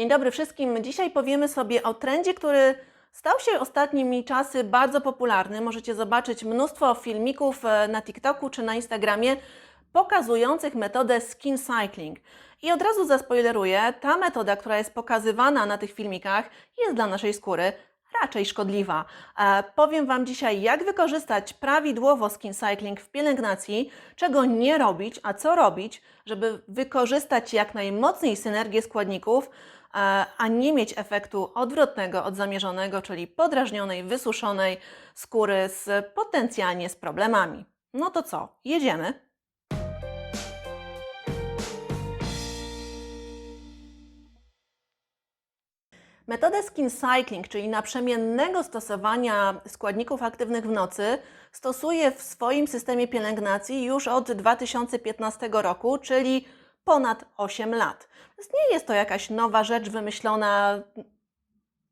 Dzień dobry wszystkim. Dzisiaj powiemy sobie o trendzie, który stał się ostatnimi czasy bardzo popularny. Możecie zobaczyć mnóstwo filmików e, na TikToku czy na Instagramie pokazujących metodę skin cycling. I od razu zaspoileruję, ta metoda, która jest pokazywana na tych filmikach, jest dla naszej skóry raczej szkodliwa. E, powiem Wam dzisiaj, jak wykorzystać prawidłowo skin cycling w pielęgnacji, czego nie robić, a co robić, żeby wykorzystać jak najmocniej synergię składników, a nie mieć efektu odwrotnego od zamierzonego, czyli podrażnionej, wysuszonej skóry z potencjalnie z problemami. No to co, jedziemy? Metodę skin cycling, czyli naprzemiennego stosowania składników aktywnych w nocy, stosuję w swoim systemie pielęgnacji już od 2015 roku, czyli ponad 8 lat. Więc nie jest to jakaś nowa rzecz wymyślona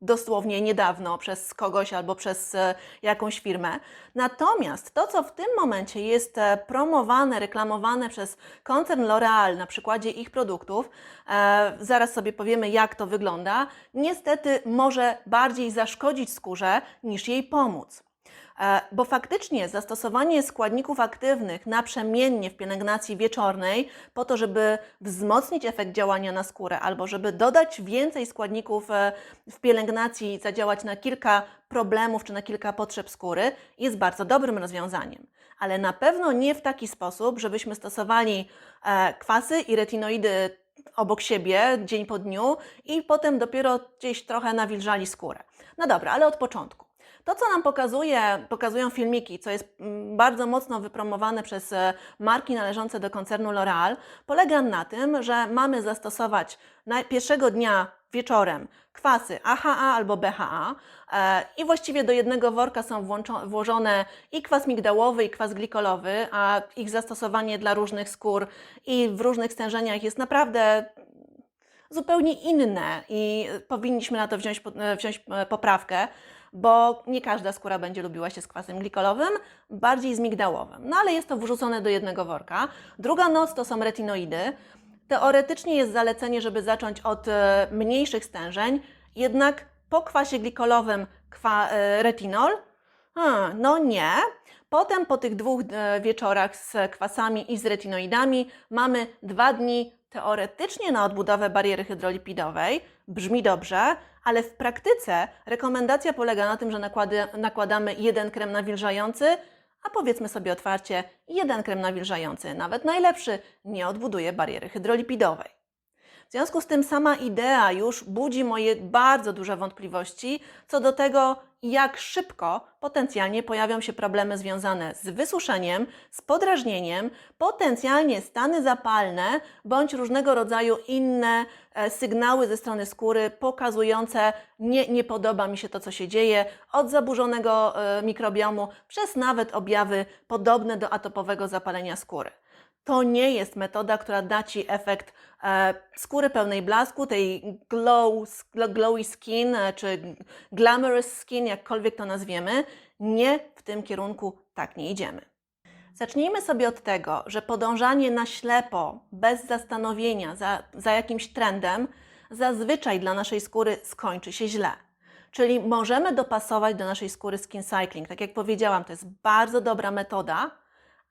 dosłownie niedawno przez kogoś albo przez e, jakąś firmę. Natomiast to, co w tym momencie jest e, promowane, reklamowane przez koncern L'Oreal na przykładzie ich produktów, e, zaraz sobie powiemy, jak to wygląda, niestety może bardziej zaszkodzić skórze niż jej pomóc. E, Bo faktycznie zastosowanie składników aktywnych naprzemiennie w pielęgnacji wieczornej, po to, żeby wzmocnić efekt działania na skórę, albo żeby dodać więcej składników e, w pielęgnacji, zadziałać na kilka problemów czy na kilka potrzeb skóry, jest bardzo dobrym rozwiązaniem. Ale na pewno nie w taki sposób, żebyśmy stosowali e, kwasy i retinoidy obok siebie dzień po dniu i potem dopiero gdzieś trochę nawilżali skórę. No dobra, ale od początku. To, co nam pokazuje, pokazują filmiki, co jest mm, bardzo mocno wypromowane przez e, marki należące do koncernu L'Oreal, polega na tym, że mamy zastosować pierwszego dnia wieczorem kwasy AHA albo BHA e, i właściwie do jednego worka są włożone i kwas migdałowy, i kwas glikolowy, a ich zastosowanie dla różnych skór i w różnych stężeniach jest naprawdę zupełnie inne i powinniśmy na to wziąć, e, wziąć poprawkę, bo nie każda skóra będzie lubiła się z kwasem glikolowym, bardziej z migdałowym. No ale jest to wrzucone do jednego worka. Druga noc to są retinoidy. Teoretycznie jest zalecenie, żeby zacząć od e, mniejszych stężeń, jednak po kwasie glikolowym kwa, e, retinol? Hmm, no nie. Potem po tych dwóch e, wieczorach z kwasami i z retinoidami mamy dwa dni teoretycznie na odbudowę bariery hydrolipidowej. Brzmi dobrze, ale w praktyce rekomendacja polega na tym, że nakłady, nakładamy jeden krem nawilżający, a powiedzmy sobie otwarcie, jeden krem nawilżający, nawet najlepszy, nie odbuduje bariery hydrolipidowej. W związku z tym sama idea już budzi moje bardzo duże wątpliwości co do tego, jak szybko potencjalnie pojawią się problemy związane z wysuszeniem, z podrażnieniem, potencjalnie stany zapalne bądź różnego rodzaju inne e, sygnały ze strony skóry pokazujące nie, nie podoba mi się to, co się dzieje, od zaburzonego e, mikrobiomu przez nawet objawy podobne do atopowego zapalenia skóry. To nie jest metoda, która da Ci efekt skóry pełnej blasku, tej glow, glowy skin, e, czy glamorous skin, jakkolwiek to nazwiemy. Nie w tym kierunku tak nie idziemy. Zacznijmy sobie od tego, że podążanie na ślepo, bez zastanowienia za, za jakimś trendem, zazwyczaj dla naszej skóry skończy się źle. Czyli możemy dopasować do naszej skóry skin cycling. Tak jak powiedziałam, to jest bardzo dobra metoda,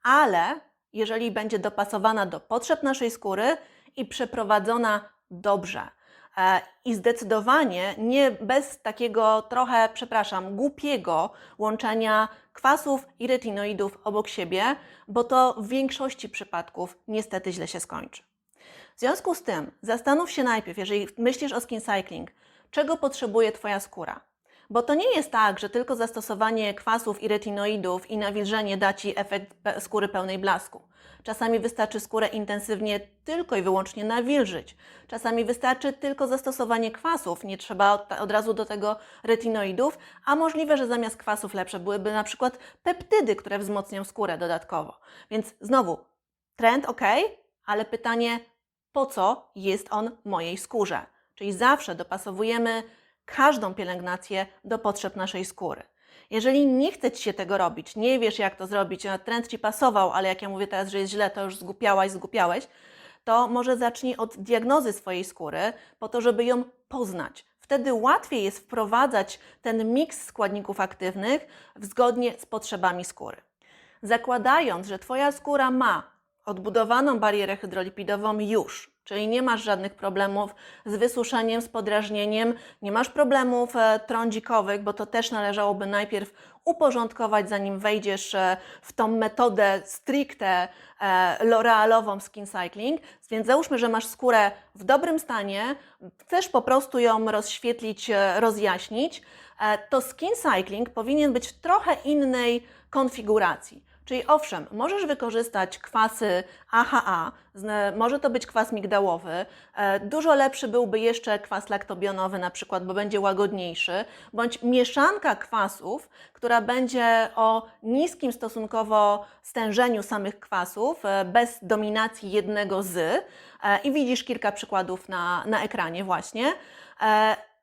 ale jeżeli będzie dopasowana do potrzeb naszej skóry i przeprowadzona dobrze. E, I zdecydowanie nie bez takiego trochę, przepraszam, głupiego łączenia kwasów i retinoidów obok siebie, bo to w większości przypadków niestety źle się skończy. W związku z tym zastanów się najpierw, jeżeli myślisz o skin cycling, czego potrzebuje Twoja skóra. Bo to nie jest tak, że tylko zastosowanie kwasów i retinoidów i nawilżenie da Ci efekt skóry pełnej blasku. Czasami wystarczy skórę intensywnie tylko i wyłącznie nawilżyć. Czasami wystarczy tylko zastosowanie kwasów, nie trzeba od, od razu do tego retinoidów, a możliwe, że zamiast kwasów lepsze byłyby na przykład peptydy, które wzmocnią skórę dodatkowo. Więc znowu, trend ok, ale pytanie, po co jest on mojej skórze? Czyli zawsze dopasowujemy każdą pielęgnację do potrzeb naszej skóry. Jeżeli nie chce Ci się tego robić, nie wiesz jak to zrobić, trend Ci pasował, ale jak ja mówię teraz, że jest źle, to już zgłupiałaś, zgłupiałeś, to może zacznij od diagnozy swojej skóry, po to, żeby ją poznać. Wtedy łatwiej jest wprowadzać ten miks składników aktywnych zgodnie z potrzebami skóry. Zakładając, że Twoja skóra ma odbudowaną barierę hydrolipidową już, czyli nie masz żadnych problemów z wysuszeniem, z podrażnieniem, nie masz problemów e, trądzikowych, bo to też należałoby najpierw uporządkować, zanim wejdziesz e, w tą metodę stricte e, L'Orealową skin cycling. Więc załóżmy, że masz skórę w dobrym stanie, chcesz po prostu ją rozświetlić, rozjaśnić, to skin cycling powinien być w trochę innej konfiguracji. Czyli owszem, możesz wykorzystać kwasy AHA, może to być kwas migdałowy, e, dużo lepszy byłby jeszcze kwas laktobionowy na przykład, bo będzie łagodniejszy, bądź mieszanka kwasów, która będzie o niskim stosunkowo stężeniu samych kwasów, e, bez dominacji jednego z. E, I widzisz kilka przykładów na, na ekranie właśnie,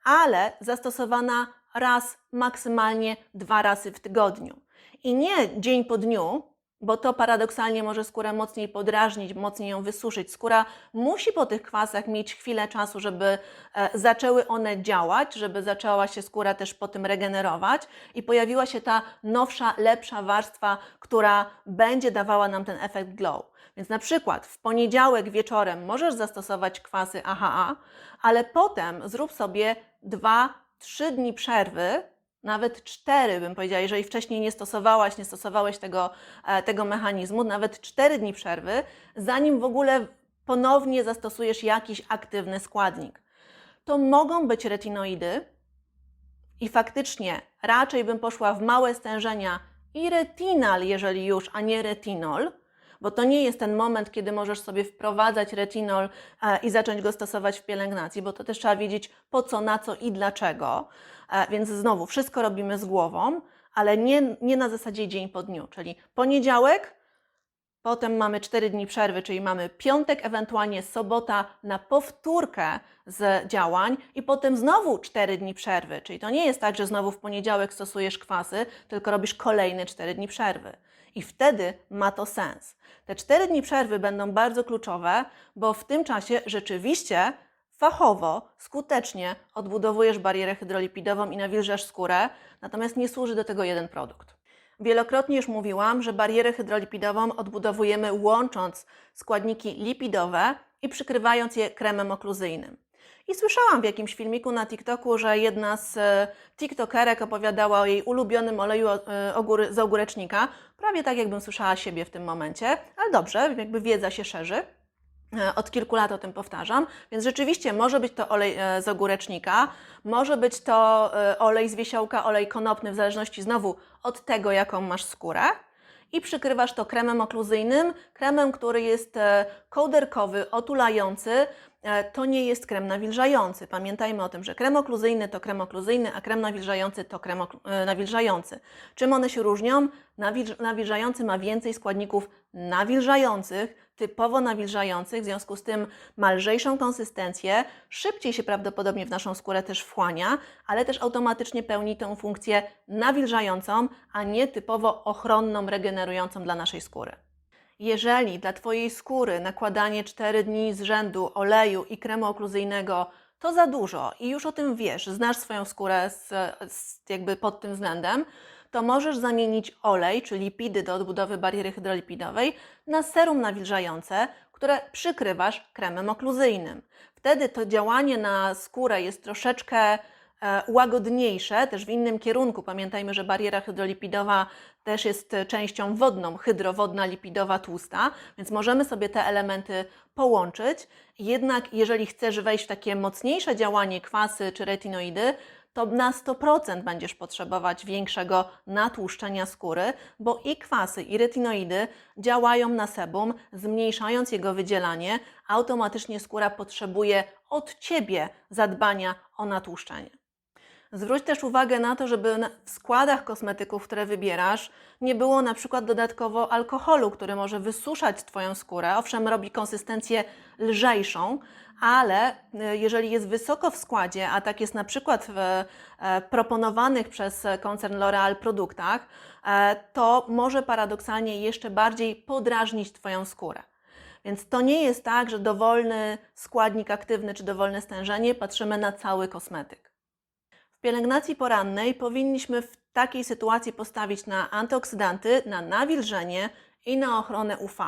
ale zastosowana raz, maksymalnie dwa razy w tygodniu. I nie dzień po dniu, bo to paradoksalnie może skórę mocniej podrażnić, mocniej ją wysuszyć. Skóra musi po tych kwasach mieć chwilę czasu, żeby e, zaczęły one działać, żeby zaczęła się skóra też po tym regenerować i pojawiła się ta nowsza, lepsza warstwa, która będzie dawała nam ten efekt glow. Więc na przykład w poniedziałek wieczorem możesz zastosować kwasy AHA, ale potem zrób sobie 2-3 dni przerwy, nawet cztery, bym powiedziała, jeżeli wcześniej nie stosowałaś, nie stosowałeś tego, e, tego mechanizmu, nawet cztery dni przerwy, zanim w ogóle ponownie zastosujesz jakiś aktywny składnik. To mogą być retinoidy i faktycznie raczej bym poszła w małe stężenia i retinal, jeżeli już, a nie retinol, bo to nie jest ten moment, kiedy możesz sobie wprowadzać retinol e, i zacząć go stosować w pielęgnacji, bo to też trzeba wiedzieć po co, na co i dlaczego. E, Więc znowu wszystko robimy z głową, ale nie, nie na zasadzie dzień po dniu, czyli poniedziałek, potem mamy 4 dni przerwy, czyli mamy piątek, ewentualnie sobota na powtórkę z działań i potem znowu 4 dni przerwy, czyli to nie jest tak, że znowu w poniedziałek stosujesz kwasy, tylko robisz kolejne 4 dni przerwy. I wtedy ma to sens. Te 4 dni przerwy będą bardzo kluczowe, bo w tym czasie rzeczywiście fachowo, skutecznie odbudowujesz barierę hydrolipidową i nawilżasz skórę, natomiast nie służy do tego jeden produkt. Wielokrotnie już mówiłam, że barierę hydrolipidową odbudowujemy łącząc składniki lipidowe i przykrywając je kremem okluzyjnym. I słyszałam w jakimś filmiku na TikToku, że jedna z e, TikTokerek opowiadała o jej ulubionym oleju e, z ogórecznika. Prawie tak, jakbym słyszała siebie w tym momencie, ale dobrze, jakby wiedza się szerzy. E, Od kilku lat o tym powtarzam, więc rzeczywiście może być to olej z ogórecznika, może być to olej z wiesiołka, olej konopny, w zależności znowu od tego, jaką masz skórę. I przykrywasz to kremem okluzyjnym, kremem, który jest kołderkowy, otulający. E, To nie jest krem nawilżający. Pamiętajmy o tym, że krem okluzyjny to krem okluzyjny, a krem nawilżający to krem e, nawilżający. Czym one się różnią? Nawilż- nawilżający ma więcej składników nawilżających, typowo nawilżających, w związku z tym ma lżejszą konsystencję, szybciej się prawdopodobnie w naszą skórę też wchłania, ale też automatycznie pełni tę funkcję nawilżającą, a nie typowo ochronną, regenerującą dla naszej skóry. Jeżeli dla Twojej skóry nakładanie 4 dni z rzędu oleju i kremu okluzyjnego to za dużo i już o tym wiesz, znasz swoją skórę z, z, jakby pod tym względem, to możesz zamienić olej, czy lipidy do odbudowy bariery hydrolipidowej, na serum nawilżające, które przykrywasz kremem okluzyjnym. Wtedy to działanie na skórę jest troszeczkę łagodniejsze, też w innym kierunku. Pamiętajmy, że bariera hydrolipidowa też jest e, częścią wodną, hydrowodna, lipidowa, tłusta, więc możemy sobie te elementy połączyć. Jednak jeżeli chcesz wejść w takie mocniejsze działanie kwasy czy retinoidy, to na 100% będziesz potrzebować większego natłuszczenia skóry, bo i kwasy, i retinoidy działają na sebum, zmniejszając jego wydzielanie. Automatycznie skóra potrzebuje od Ciebie zadbania o natłuszczenie. Zwróć też uwagę na to, żeby w składach kosmetyków, które wybierasz, nie było na przykład dodatkowo alkoholu, który może wysuszać Twoją skórę. Owszem, robi konsystencję lżejszą, ale y, jeżeli jest wysoko w składzie, a tak jest na przykład w e, proponowanych przez koncern L'Oreal produktach, e, to może paradoksalnie jeszcze bardziej podrażnić Twoją skórę. Więc to nie jest tak, że dowolny składnik aktywny czy dowolne stężenie, patrzymy na cały kosmetyk. Pielęgnacji porannej powinniśmy w takiej sytuacji postawić na antyoksydanty, na nawilżenie i na ochronę UV.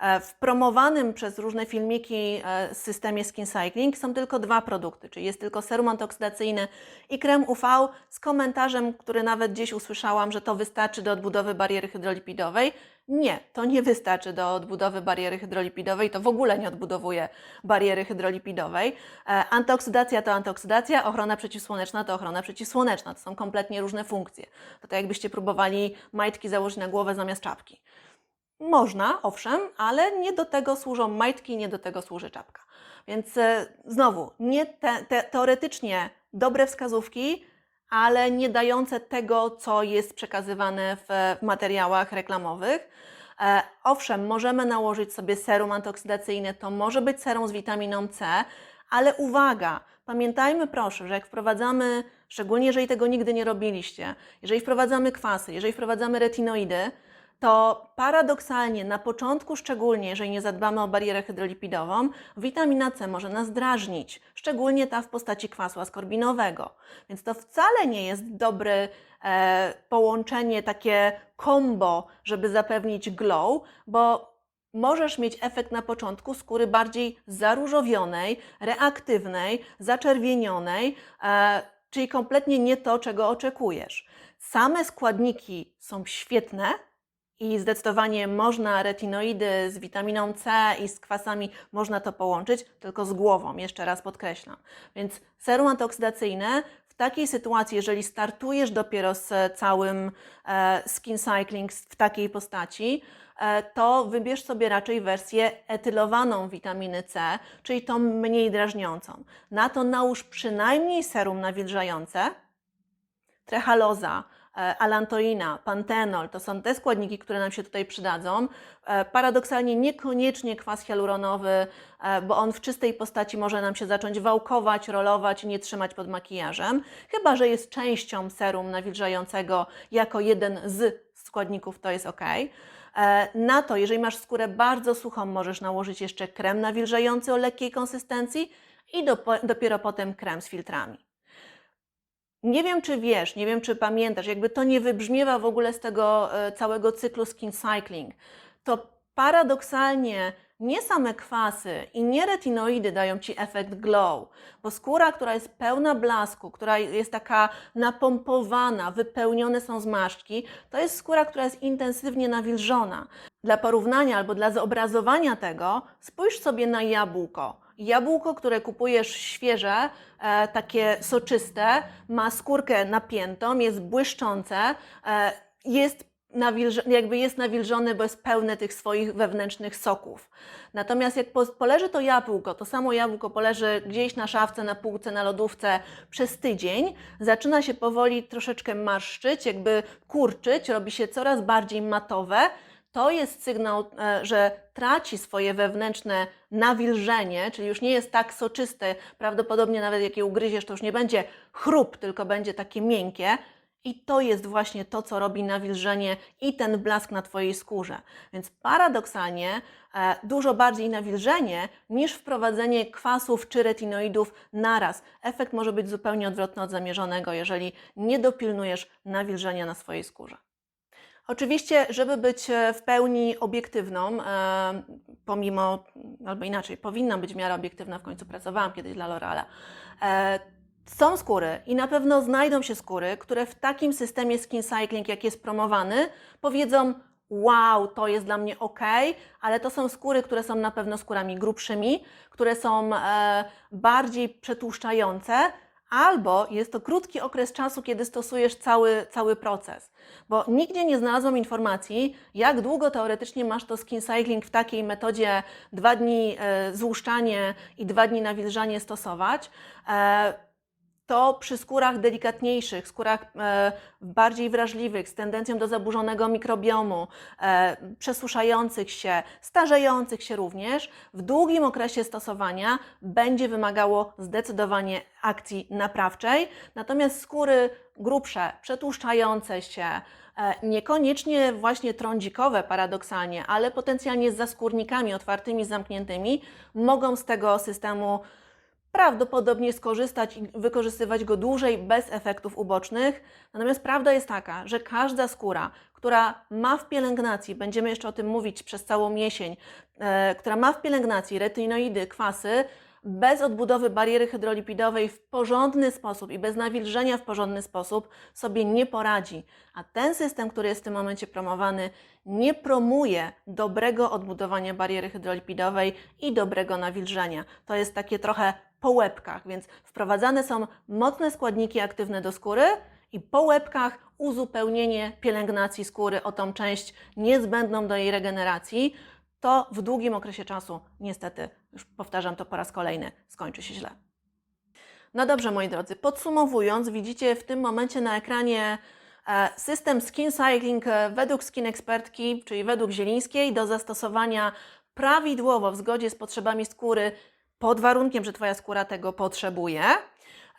E, W promowanym przez różne filmiki e, systemie Skin Cycling są tylko dwa produkty, czyli jest tylko serum antyoksydacyjne i krem UV z komentarzem, który nawet gdzieś usłyszałam, że to wystarczy do odbudowy bariery hydrolipidowej. Nie, to nie wystarczy do odbudowy bariery hydrolipidowej, to w ogóle nie odbudowuje bariery hydrolipidowej. E, Antyoksydacja to antyoksydacja, ochrona przeciwsłoneczna to ochrona przeciwsłoneczna. To są kompletnie różne funkcje. To tak jakbyście próbowali majtki założyć na głowę zamiast czapki. Można, owszem, ale nie do tego służą majtki, nie do tego służy czapka. Więc e, znowu, nie te, te, teoretycznie dobre wskazówki, ale nie dające tego, co jest przekazywane w, materiałach reklamowych. E, owszem, możemy nałożyć sobie serum antyoksydacyjne, to może być serum z witaminą C, ale uwaga, pamiętajmy proszę, że jak wprowadzamy, szczególnie jeżeli tego nigdy nie robiliście, jeżeli wprowadzamy kwasy, jeżeli wprowadzamy retinoidy, to paradoksalnie na początku, szczególnie jeżeli nie zadbamy o barierę hydrolipidową, witamina C może nas drażnić, szczególnie ta w postaci kwasu askorbinowego. Więc to wcale nie jest dobre e, połączenie, takie combo, żeby zapewnić glow, bo możesz mieć efekt na początku skóry bardziej zaróżowionej, reaktywnej, zaczerwienionej, e, czyli kompletnie nie to, czego oczekujesz. Same składniki są świetne, i zdecydowanie można retinoidy z witaminą C i z kwasami można to połączyć, tylko z głową, jeszcze raz podkreślam. Więc serum antyoksydacyjne w takiej sytuacji, jeżeli startujesz dopiero z całym e, skin cycling w takiej postaci, e, to wybierz sobie raczej wersję etylowaną witaminy C, czyli tą mniej drażniącą. Na to nałóż przynajmniej serum nawilżające, trehaloza, alantoina, pantenol to są te składniki, które nam się tutaj przydadzą. E, Paradoksalnie niekoniecznie kwas hialuronowy, e, bo on w czystej postaci może nam się zacząć wałkować, rolować nie trzymać pod makijażem, chyba że jest częścią serum nawilżającego jako jeden z składników, to jest ok. Na to, jeżeli masz skórę bardzo suchą, możesz nałożyć jeszcze krem nawilżający o lekkiej konsystencji i dopiero potem krem z filtrami. Nie wiem, czy wiesz, nie wiem, czy pamiętasz, jakby to nie wybrzmiewa w ogóle z tego e, całego cyklu skin cycling, to paradoksalnie nie same kwasy i nie retinoidy dają Ci efekt glow, bo skóra, która jest pełna blasku, która jest taka napompowana, wypełnione są zmarszczki, to jest skóra, która jest intensywnie nawilżona. Dla porównania albo dla zobrazowania tego, spójrz sobie na jabłko. Jabłko, które kupujesz świeże, e, takie soczyste, ma skórkę napiętą, jest błyszczące, e, jest nawilż- jakby jest nawilżone, bo jest pełne tych swoich wewnętrznych soków. Natomiast jak po- poleży to jabłko, to samo jabłko poleży gdzieś na szafce, na półce, na lodówce przez tydzień, zaczyna się powoli troszeczkę marszczyć, jakby kurczyć, robi się coraz bardziej matowe, to jest sygnał, e, że traci swoje wewnętrzne nawilżenie, czyli już nie jest tak soczyste, prawdopodobnie nawet jak je ugryziesz, to już nie będzie chrup, tylko będzie takie miękkie. I to jest właśnie to, co robi nawilżenie i ten blask na Twojej skórze. Więc paradoksalnie e, dużo bardziej nawilżenie niż wprowadzenie kwasów czy retinoidów naraz. Efekt może być zupełnie odwrotny od zamierzonego, jeżeli nie dopilnujesz nawilżenia na swojej skórze. Oczywiście, żeby być e, w pełni obiektywną, e, pomimo, albo inaczej, powinna być w miarę obiektywna, w końcu pracowałam kiedyś dla L'Oreala. E, są skóry i na pewno znajdą się skóry, które w takim systemie skin cycling, jak jest promowany, powiedzą: Wow, to jest dla mnie ok, ale to są skóry, które są na pewno skórami grubszymi, które są bardziej przetłuszczające, albo jest to krótki okres czasu, kiedy stosujesz cały, cały proces. Bo nigdzie nie znalazłam informacji, jak długo teoretycznie masz to skin cycling w takiej metodzie dwa dni e, złuszczanie i dwa dni nawilżanie stosować. To przy skórach delikatniejszych, skórach e, bardziej wrażliwych, z tendencją do zaburzonego mikrobiomu, e, przesuszających się, starzejących się również, w długim okresie stosowania będzie wymagało zdecydowanie akcji naprawczej. Natomiast skóry grubsze, przetłuszczające się, e, niekoniecznie właśnie trądzikowe paradoksalnie, ale potencjalnie z zaskórnikami otwartymi, zamkniętymi, mogą z tego systemu prawdopodobnie skorzystać i wykorzystywać go dłużej bez efektów ubocznych. Natomiast prawda jest taka, że każda skóra, która ma w pielęgnacji, będziemy jeszcze o tym mówić przez całą jesień, e, która ma w pielęgnacji retinoidy, kwasy, bez odbudowy bariery hydrolipidowej w porządny sposób i bez nawilżenia w porządny sposób sobie nie poradzi. A ten system, który jest w tym momencie promowany, nie promuje dobrego odbudowania bariery hydrolipidowej i dobrego nawilżenia. To jest takie trochę po łebkach, więc wprowadzane są mocne składniki aktywne do skóry i po łebkach uzupełnienie pielęgnacji skóry o tą część niezbędną do jej regeneracji, to w długim okresie czasu, niestety, już powtarzam to po raz kolejny, skończy się źle. No dobrze, moi drodzy, podsumowując, widzicie w tym momencie na ekranie e, system Skin Cycling e, według Skin Expertki, czyli według Zielińskiej, do zastosowania prawidłowo w zgodzie z potrzebami skóry, pod warunkiem, że Twoja skóra tego potrzebuje.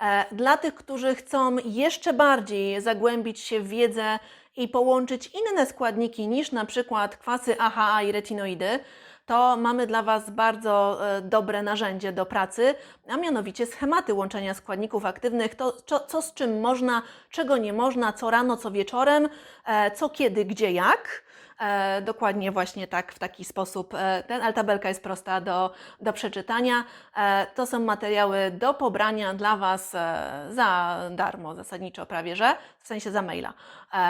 E, Dla tych, którzy chcą jeszcze bardziej zagłębić się w wiedzę i połączyć inne składniki niż na przykład kwasy AHA i retinoidy, to mamy dla Was bardzo e, dobre narzędzie do pracy, a mianowicie schematy łączenia składników aktywnych, to co, co z czym można, czego nie można, co rano, co wieczorem, e, co kiedy, gdzie, jak. E, dokładnie właśnie tak, w taki sposób. E, ten, ale tabelka jest prosta do, do przeczytania. E, to są materiały do pobrania dla Was za darmo, zasadniczo prawie, że w sensie za maila,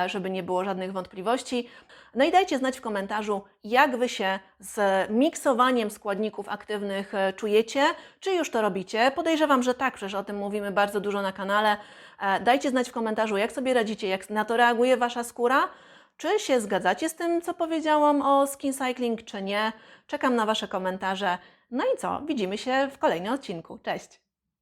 żeby nie było żadnych wątpliwości. No i dajcie znać w komentarzu, jak Wy się z miksowaniem składników aktywnych czujecie, czy już to robicie. Podejrzewam, że tak, przecież o tym mówimy bardzo dużo na kanale. Dajcie znać w komentarzu, jak sobie radzicie, jak na to reaguje Wasza skóra. Czy się zgadzacie z tym, co powiedziałam o skin cycling, czy nie? Czekam na Wasze komentarze. No i co? Widzimy się w kolejnym odcinku. Cześć!